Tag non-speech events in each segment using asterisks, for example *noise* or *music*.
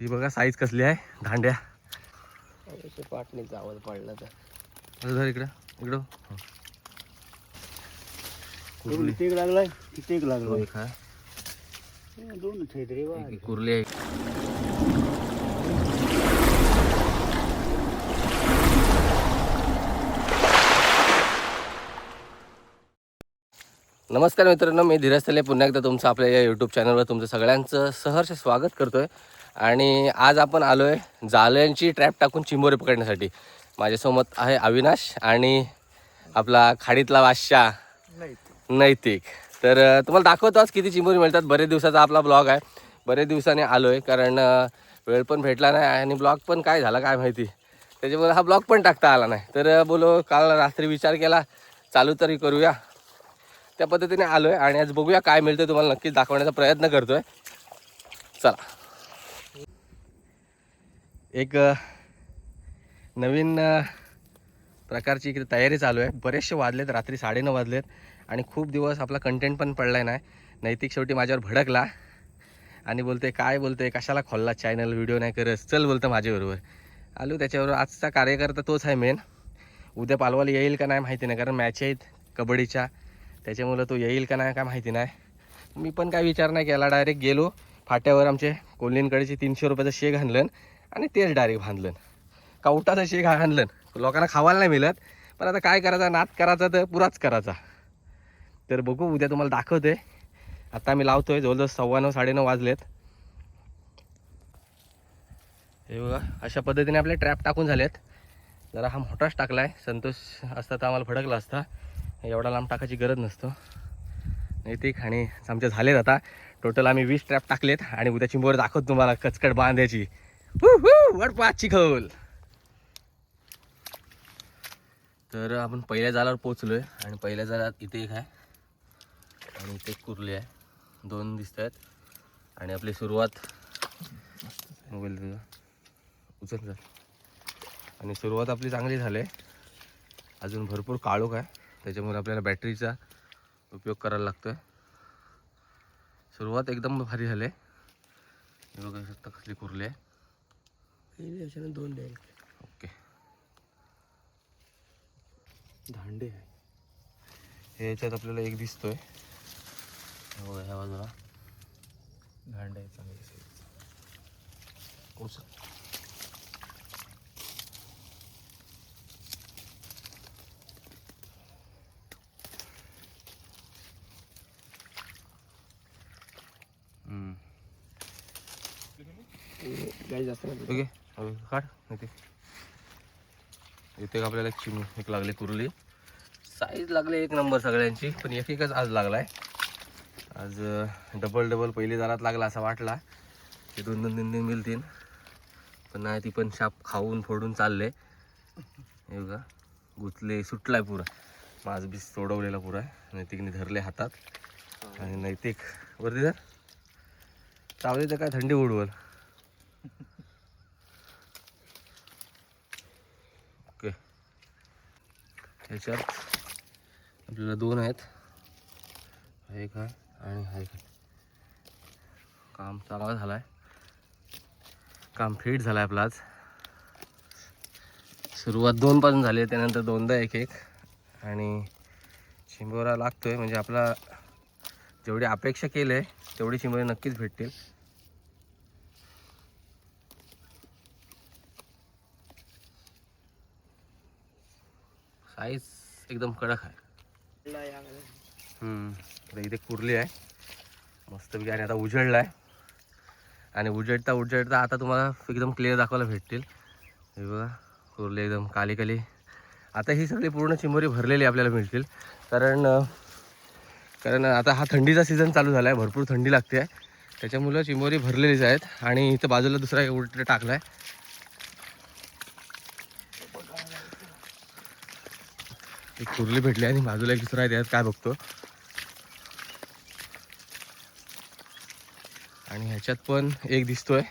ही बघा साईज कसली आहे. धांड्या पाटणीचा आवाज पडला तर. धर इकडं. इकडं लागलाय. दोन रे कुर्ली आहे. नमस्कार मित्रांनो मी धीरज तले. पुन्हा एकदा तुमचं आपल्या या यूट्यूब चॅनलवर तुमचं सगळ्यांचं सहर्ष स्वागत करतोय. आणि आज आपण आलो आहे जाळ्यांची ट्रॅप टाकून चिंबोरे पकडण्यासाठी. माझ्यासोबत आहे अविनाश आणि आपला खाडीतला वाशा नैतिक. तर तुम्हाला दाखवतो आज किती चिंबोरी मिळतात. बरेच दिवसाचा आपला ब्लॉग आहे. बरेच दिवसाने आलो आहे कारण वेळ पण भेटला नाही आणि ब्लॉग पण काय झाला काय माहिती. त्याच्यामुळे हा ब्लॉग पण टाकता आला नाही. तर बोलो काल रात्री विचार केला चालू तरी करूया. त्या पद्धतीने आलो आहे आणि आज बघूया काय मिळतं तुम्हाला नक्कीच दाखवण्याचा प्रयत्न करतो आहे चला. एक नवीन प्रकारची इकडे तयारी चालू आहे. बरेचसे वाजलेत रात्री साडेनऊ वाजलेत आणि खूप दिवस आपला कंटेंट पण पडला आहे नाही. नैतिक शेवटी माझ्यावर भडकला आणि बोलते काय बोलते कशाला खोलला चॅनल व्हिडिओ नाही करत. चल बोलतं माझ्याबरोबर. आलो त्याच्याबरोबर. आजचा कार्यकर्ता तोच आहे मेन उद्या पालवाला येईल का नाही माहिती नाही कारण मॅच आहेत कबड्डीच्या. त्याच्यामुळं तो येईल का नाही काय माहिती नाही. मी पण काय विचार नाही केला. डायरेक्ट गेलो. फाट्यावर आमचे कोल्हींकडेचे तीनशे रुपयाचं शेक आणलं आणि तेच डायरेक्ट बांधलं कवटाचं शेक हाणलं. लोकांना खावायला नाही मिळत. पण आता काय करायचा? नात करायचा तर पुराच करायचा. तर बघू उद्या तुम्हाला दाखवते. आता आम्ही लावतोय. जवळजवळ सव्वा नऊ साडेनऊ वाजलेत. हे बघा अशा पद्धतीने आपले ट्रॅप टाकून झालेत. जरा हा मोठाच टाकला आहे संतोष असता तर आम्हाला फडकला असता. एवढा लांब टाकायची गरज नसतो. नैतिक आणि आमचे झालेत आता. टोटल आम्ही वीस ट्रॅप टाकलेत. आणि उद्या चिंबोर दाखवतो तुम्हाला कचकट बांधायची. वड पाचची खवल तर आपण पहिल्या जालावर पोचलोय आणि पहिल्या जालात इथे एक आहे. आणि इथे एक कुर्ली आहे. दोन दिसत आहेत आणि आपली सुरुवात मोबाईल तुझा उचल जा आणि सुरुवात आपली चांगली झाली आहे. अजून भरपूर काळोख आहे. त्याच्यामुळे आपल्याला बॅटरीचा उपयोग करायला लागतो आहे सुरुवात एकदम भारी झाली आहे. बघू शकता कसली कुर्ली आहे. दोन द्याल ओके. धांडे आहे. याच्यात आपल्याला एक दिसतोय. हे ह्या बाजूला. धांडे आहे चांगले. गाई जास्त ओके. ओके काढ इथे. इथे आपल्याला एक एक लागली कुरली. साईज लागली एक नंबर सगळ्यांची पण एक एकच आज लागलाय. आज डबल डबल पहिले दारात लागला असा वाटला. ते दोन दोन तीन तीन मिळतील. पण नाही ती पण शाप खाऊन फोडून चालले. हे बघा गुतले सुटलाय पुरा. माझ बीस सोडवलेला पुरा. नैतिकने धरले हातात. आणि नैतिक. वरती जर चावले तर काय थंडी उडवल. ह्याच्यात. आपल्याला दोन आहेत. हा एक आहे आणि हा एक आहे. काम चांगला झाला आहे काम फिट झालं आहे आपला आज. सुरुवात दोनपासून झाली आहे त्यानंतर दोनदा एक एक. आणि शिंभोरा लागतो आहे म्हणजे आपला जेवढी अपेक्षा केली आहे तेवढी शिंबोरी नक्कीच भेटतील. साईज एकदम कडक आहे. इथे कुर्ली आहे. मस्तपैकी आणि आता उजळला आहे. आणि उजळता उजळता आता तुम्हाला एकदम क्लिअर दाखवायला भेटतील. हे बघा कुर्ली एकदम काली काली. आता ही सगळी पूर्ण चिंबोरी भरलेली आपल्याला मिळतील. कारण कारण आता हा थंडीचा सीझन चालू झाला आहे भरपूर थंडी लागते. आहे त्याच्यामुळं चिंबोरी भरलेलीच आहेत. आणि इथं बाजूला दुसरा एक उलट टाकला आहे एक कुर्ली भेटली आणि बाजूला एक दुसरा आहे त्यात काय बघतो? आणि ह्याच्यात पण एक दिसतोय.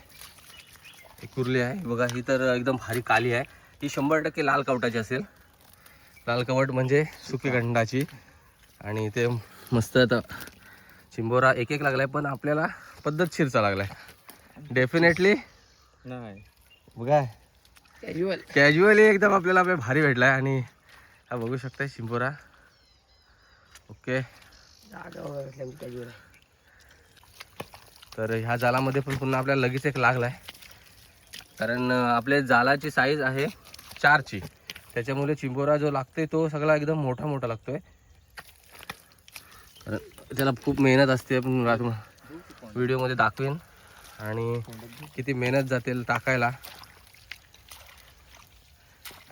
एक कुर्ली आहे. बघा ही तर एकदम भारी काली आहे. ही शंभर टक्के लाल कवटाची असेल. लाल कवट म्हणजे सुकी गंडाची. आणि ते मस्त आता चिंबोरा एक एक लागलाय पण आपल्याला पद्धतशीरचा लागलाय. डेफिनेटली नाही. बघा. कॅज्युअल कॅज्युअली एकदम आपल्याला आपल्या भारी भेटलाय. आणि हा बघू शकताय शिंपोरा ओके. तर ह्या जालामध्ये पण पुन्हा आपल्याला लगेच एक लागलाय. कारण अं, आपल्या जालाची साईज आहे चारची. त्याच्यामुळे चिंबोरा जो लागतोय तो सगळा एकदम मोठा मोठा लागतोय. त्याला खूप मेहनत असते व्हिडिओमध्ये दाखवेन. आणि किती मेहनत जाते टाकायला.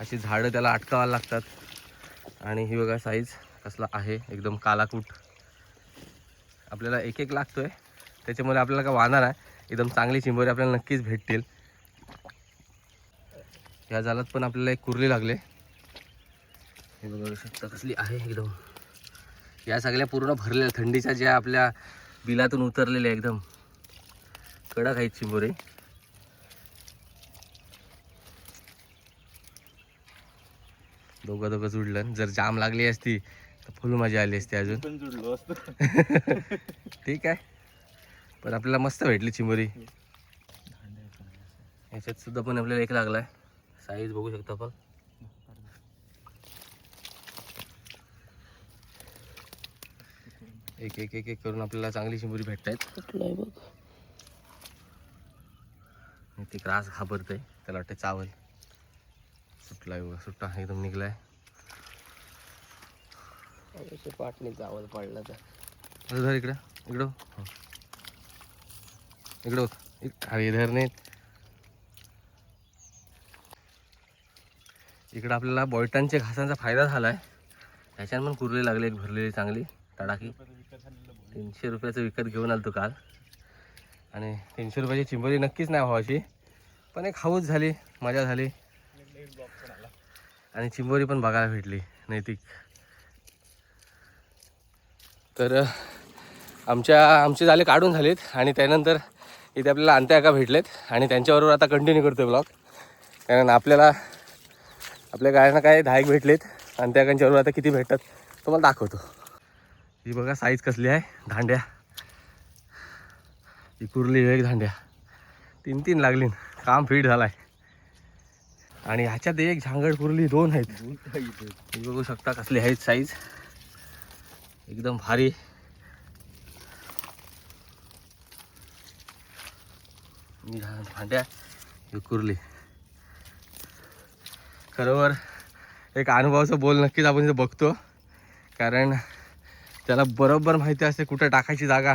अशी झाडं त्याला अटकावायला लागतात. आणि ही बघा साईज कसला आहे एकदम कालाकूट. आपल्याला एक एक लागतोय. त्याच्यामुळे आपल्याला का वाहणार आहे एकदम चांगली चिंबोरी आपल्याला नक्कीच भेटतील. या जालात पण आपल्याला एक कुर्ली लागले. हे बघू शकता कसली आहे एकदम. या सगळ्या पूर्ण भरलेल्या थंडीच्या ज्या आपल्या बिलातून उतरलेल्या एकदम. कडक आहेत चिंबोरे. दोघं दोघं जुडलं. जर जाम लागली असती तर फुल मजा आली असती अजून. पण जुडलो असतो. *laughs* ठीक आहे. पण आपल्याला मस्त भेटली चिंबोरी याच्यात सुद्धा पण आपल्याला एक लागलाय. साईज बघू शकता आपण. एक एक एक एक करून आपल्याला चांगली चिंबोरी भेटत आहेत कुठलाय बघ. ते ग्रास घाबरतंय. त्याला वाटतं चावल. सुटलाय बघा सुट्टा एकदम निघलाय. असे पाटणी चावल पडला तर. धर इकडं इकडं. इकडं अरे धर नाही. इकडं आपल्याला बॉयटांच्या घासांचा फायदा झाला आहे ह्याच्यानं पण कुर्ली लागली एक भरलेली चांगली तडाकी तीनशे रुपयाचं विकत घेऊन आलो तू काल. आणि तीनशे रुपयाची चिंबोरी नक्कीच नाही व्हावाची पण एक हाऊस झाली मजा झाली. आणि चिंबोरी पण बघायला भेटली नैतिक. तर आमच्या आमचे झाले काढून झालेत आणि त्यानंतर इथे आपल्याला अंत्या का भेटलेत आणि त्यांच्याबरोबर आता कंटिन्यू करतो ब्लॉग कारण आपल्याला आपल्या गाड्यांना काय दहा एक भेटलेत आणि त्या आता किती भेटतात तो मला दाखवतो. ही बघा साईज कसली आहे धांड्या. ही कुरली एक धांड्या. तीन तीन लागली काम फिट झालं आहे आणि ह्याच्यात एक झांगड कुर्ली दोन आहेत. बघू शकता कसली आहेत साईज एकदम भारी. भांड्या कुर्ली. खरोबर एक अनुभवाचं बोल नक्कीच आपण इथं बघतो. कारण त्याला बरोबर माहिती असते कुठं टाकायची जागा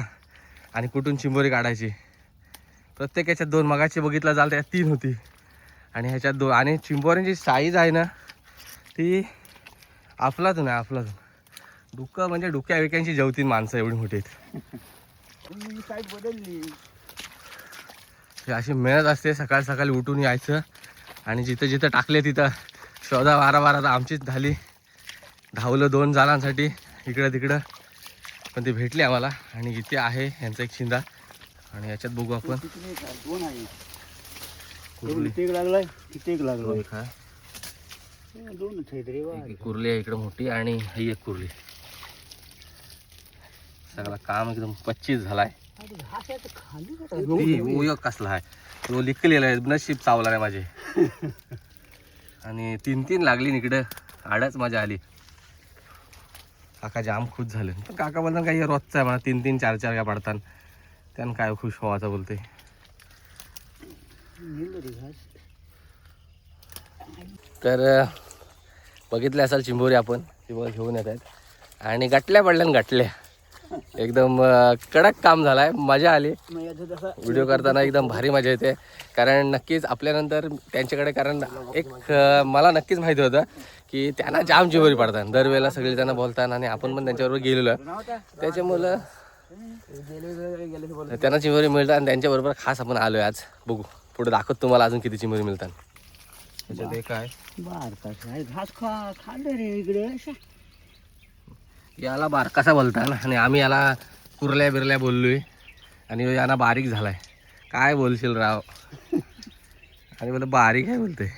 आणि कुठून चिंबोरी काढायची. प्रत्येक याच्यात दोन मगाची बघितला जाल त्यात तीन होती. आणि ह्याच्यात दोन आणि चिंबोऱ्यांची साईज आहे ना ती अफलातून आहे अफलातून. डुक्कं म्हणजे डुक्या विक्यांची जेवतील माणसं एवढी मोठी आहेत. साईड बदलली? अशी मेहनत असते सकाळ सकाळी उठून यायचं आणि जिथं जिथं टाकले तिथं शोधा बारा बारा तर आमचीच झाली. धावलं दोन जालांसाठी इकडं तिकडं. पण ते भेटले आम्हाला आणि इथे आहे यांचा एक शिंदा. आणि याच्यात बघू आपण. दोन आहे. लागलाय? लागलाय? एक आहेत रे एक- एक कुर्ली आहे इकडं मोठी आणि ही एक कुर्ली. सगळा काम एकदम पच्चीस झालाय. उयोग कसला आहे? तो लिखलेला आहे नशीब चावला नाही माझे. आणि तीन तीन लागली इकडं आडच मजा आली. काका जाम खुश झाले. पण काका बोलतात काही रोजचा आहे म्हणा तीन तीन चार चार काय पडतात त्यानं काय खुश व्हायचं बोलते तर बघितलं बघितले असाल चिंबोरी आपण चिंबोरी घेऊन येत आहेत. आणि गटल्या पडल्या न गटल्या एकदम कडक काम झालाय मजा आली. व्हिडिओ करताना एकदम भारी मजा येते. कारण नक्कीच आपल्यानंतर त्यांच्याकडे कारण एक मला नक्कीच माहिती होतं की त्यांना जाम चिंबोरी पडतात. दरवेळेला सगळे त्यांना बोलतात आणि आपण पण त्यांच्याबरोबर गेलेलो त्याच्यामुळं त्यांना चिंबोरी मिळतात आणि त्यांच्याबरोबर खास आपण आलोय आज. बघू. पुढे दाखवत तुम्हाला अजून किती चिंबोरी मिळतात. त्याच्यात एक आहे. घास खा खाल्ले रे इकडे. अशा याला बारकासा बोलतात आणि आम्ही याला कुर्ल्या बिरल्या बोललोय. आणि ह्यो यांना बारीक झालाय. काय बोलशील राव? आणि बोल बारीक आहे बोलते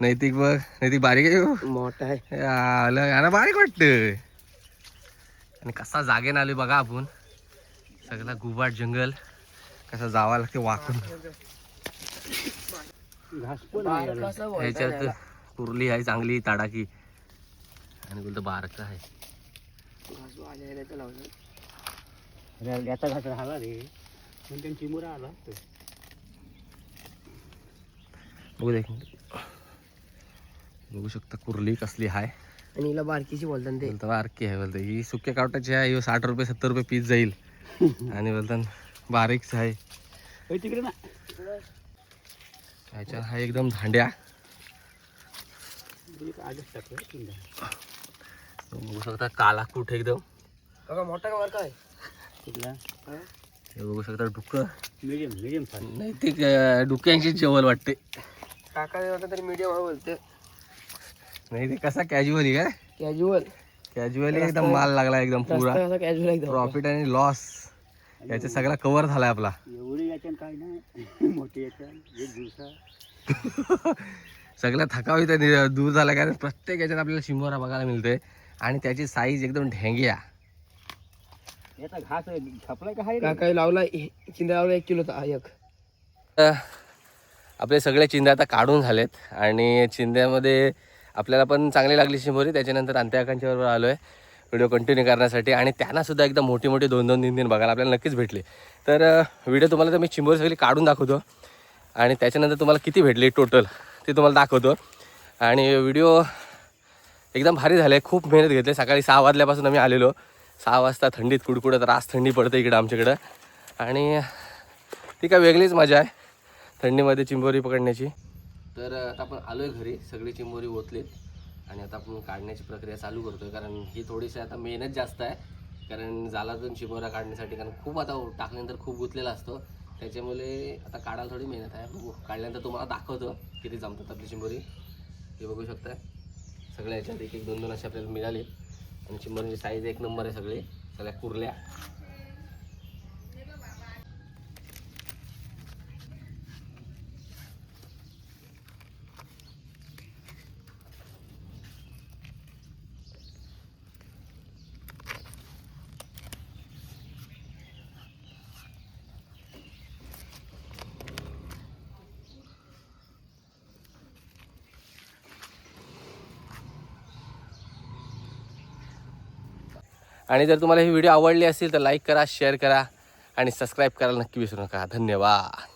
नैतिक बघ नैतिक बारीक आहे ह्यो. मोठा आहे. याला यांना बारीक वाटतं आणि कसा जागेन आलोय बघा आपण. सगळा गुबाट जंगल. कसा जावा लागते वाकून. घास पण आहे याला. ह्याच्यात कुर्ली आहे चांगली ताडाकी. आणि बोलतो बारका आहे. याचा घास राहिला रे. पण त्यांची आला बघू दे. एक मिनिट. बघू शकता कुर्ली कसली आहे आणि हिला बारकीशी बोलतात ते. बोलतो बारकी आहे बोलतो. ही सुक्या कावटाची आहे ह्यो साठ रुपये सत्तर रुपये पीस जाईल. *laughs* आणि बोलतात बारीकच आहे. तिकडे ना. ह्याच्यात हा एकदम धांड्या. बघू शकता काला कुठ एकदम. बघा मोठा का आहे? कुठला? हे? बघू शकता डुक्क मिडियम मिडियम नाही ते डुक्यांची जेवण वाटते. काका तरी मीडियम आहे बोलते. नाही ते कसा कॅज्युअली काय कॅज्युअल कॅज्युअली एकदम माल लागला एकदम पुरा. कसा कॅज्युअल एकदम. प्रॉफिट आणि लॉस याचा सगळा कव्हर झालाय आपला. एवढी याच्यान काय नाही. *laughs* मोठी याच्यान एक दिवसा *laughs* सगळ्या थकावी त्या दूर झाला कारण प्रत्येक याच्यात आपल्याला शिंगोरा बघायला मिळते आणि त्याची साईज एकदम ढेंग्या. याचा घास छापलाय का हाय रे? काका लावला चिंदा लावला एक किलोचा एक. तर आपले सगळे चिंध्या आता काढून झालेत. आणि चिंध्यामध्ये आपल्याला पण चांगली लागली शिंबोरी त्याच्यानंतर अंत्याकांच्या बरोबर आलो आहे व्हिडिओ कंटिन्यू करण्यासाठी आणि त्यांना सुद्धा एकदम मोठी मोठी दोन दोन तीन तीन बघायला आपल्याला नक्कीच भेटले. तर व्हिडिओ तुम्हाला तर मी चिंबोरी सगळी काढून दाखवतो. आणि त्याच्यानंतर तुम्हाला किती भेटली टोटल ते तुम्हाला दाखवतो. आणि व्हिडिओ एकदम भारी झाले खूप मेहनत घेतली. सकाळी सहा वाजल्यापासून आम्ही आलेलो. सहा वाजता थंडीत कुडकुडत रास थंडी पडते इकडं आमच्याकडं. आणि ती काय वेगळीच मजा आहे थंडीमध्ये चिंबोरी पकडण्याची. तर आता आपण आलो आहे घरी सगळी चिंबोरी ओतलीत. आणि आता आपण काढण्याची प्रक्रिया चालू करतोय कारण ही थोडीशी आता मेहनत जास्त आहे. कारण जालातून शिमोरा काढण्यासाठी कारण खूप आता टाकल्यानंतर खूप गुंतलेला असतो. त्याच्यामुळे आता काढायला थोडी मेहनत आहे. बघू काढल्यानंतर तुम्हाला दाखवतो किती जमतात आपली चिंबोरी हे बघू शकताय. सगळ्या याच्यात एक एक दोन दोन असे आपल्याला मिळाले. आणि चिंबोरीची साईज एक नंबर आहे सगळे. सगळ्या कुरल्या. आणि जर तुम्हाला ही व्हिडिओ आवडली असेल तर लाईक करा शेअर करा आणि सबस्क्राईब करायला नक्की विसरू नका. धन्यवाद.